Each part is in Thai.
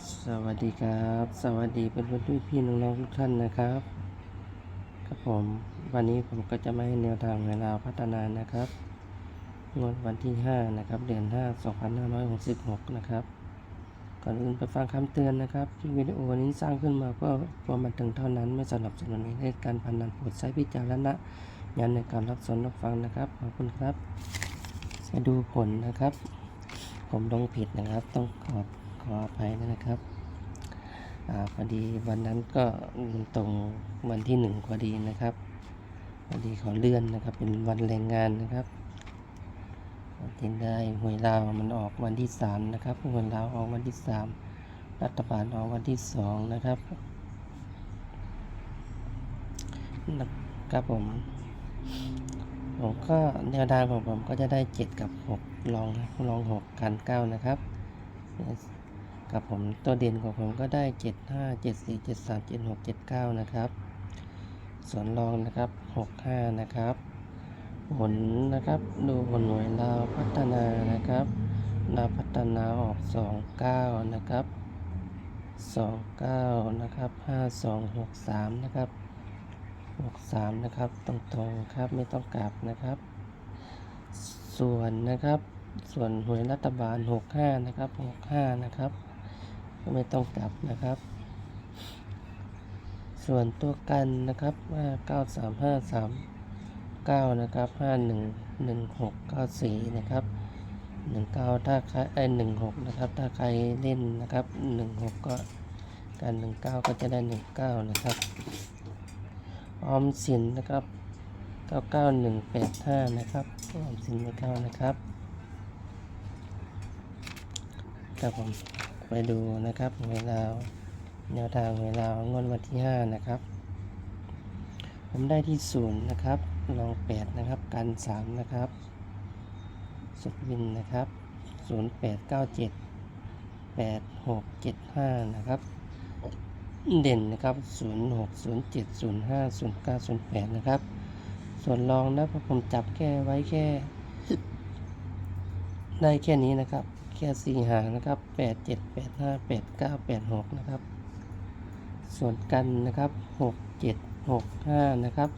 สวัสดีครับ สวัสดีเพื่อนๆพี่ๆน้องๆทุกท่านนะครับ ครับผมวันนี้ผมก็จะมาให้แนวทางเวลาพัฒนานะครับงวดวันที่ 5 นะครับ เดือน 5 2566 นะครับ ก่อนอื่นไปฟังคำเตือนนะครับที่วิดีโอนี้สร้างขึ้นมาเพื่อความบันเทิงเท่านั้นไม่สนับสนุนให้การพนันโปรดใช้พิจารณญาณในการรับชมรับฟังนะครับขอบคุณครับจะดูผลนะครับ ผมลงผิดนะครับต้องขอ ออภัยนะครับอพอดีวันนั้นก็มันตรงวันที่หนึ่งพอดีนะครับพอดีขอเลื่อนนะครับ เป็นวันแรงงานนะครับที่ได้หวยลาวมันออกวันที่สามนะครับหวยลาวออกวันที่สามรัฐบาลออกวันที่สองนะครับนะครับผมผมก็แนวทางของผมก็จะได้เจ็ดกับหกลองลองหกกันเก้านะครับ กับผมตัวเด่นของผมก็ได้เจ็ดห้าเจ็ดสี่เจ็ดสามเจ็ดหกเจ็ดเก้านะครับ ส่วนรองนะครับหกห้านะครับ ผลนะครับ ดูผลหน่วยเราวพัฒนานะครับเราวพัฒนาออกสองเก้านะครับสองเก้านะครับห้าสองหกสามนะครับหกสามนะครับ ตรงๆครับ ไม่ต้องกลับนะครับ ส่วนนะครับส่วนหวยรัฐบาลหกห้านะครับหกห้านะครับ ไม่ต้องกลับนะครับ ส่วนตัวกันนะครับห้าเก้าสามห้าสามเก้านะครับห้าหนึ่งหนึ่งหกเก้าสี่นะครับหนึ่งเก้าถ้าใครไอ้หนึ่งหกนะครับ ถ้าใครเล่นนะครับหนึ่งหกก็การหนึ่งเก้าก็จะได้หนึ่งเก้านะครับ ออมสินนะครับ 99185 นะครับ ออมสินไม่เข้านะครับครับผม ไปดูนะครับเวลาแนวทางเวลางวดวันที่ 5 นะครับ ผมได้ที่ศูนย์นะครับลอง8นะครับกัน 3 นะครับ สุดวินนะครับ 0897 8675 นะครับ เด่นนะครับ 06 07 05 09 08 นะครับ ส่วนรองนะผมจับแค่ไว้แค่ ได้แค่นี้นะครับ ค่สี่หางนะครับ8 7 8 5 8 9 8 6นะครับ ส่วนกันนะครับ6 7 6 5นะครับ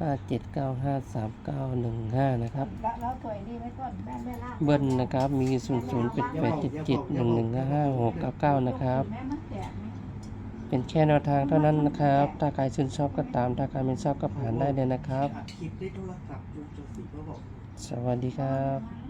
5 7 9 5 3 9 1 5นะครับแล้วถอยดีไว้ก่อนแม่แม่ล่าเบิ้ลนะครับมี0 0 8 8 7 7 1 1 5 5 6 9 9นะครับ แม่มันแตกไหมเป็นแค่แนวทางเท่านั้นนะครับ ถ้าใครชื่นชอบก็ตาม ถ้าใครไม่ชอบก็ผ่านได้เลยนะครับอัดคลิปได้โทรศัพท์จุดจุดสีก็บอก สวัสดีครับมา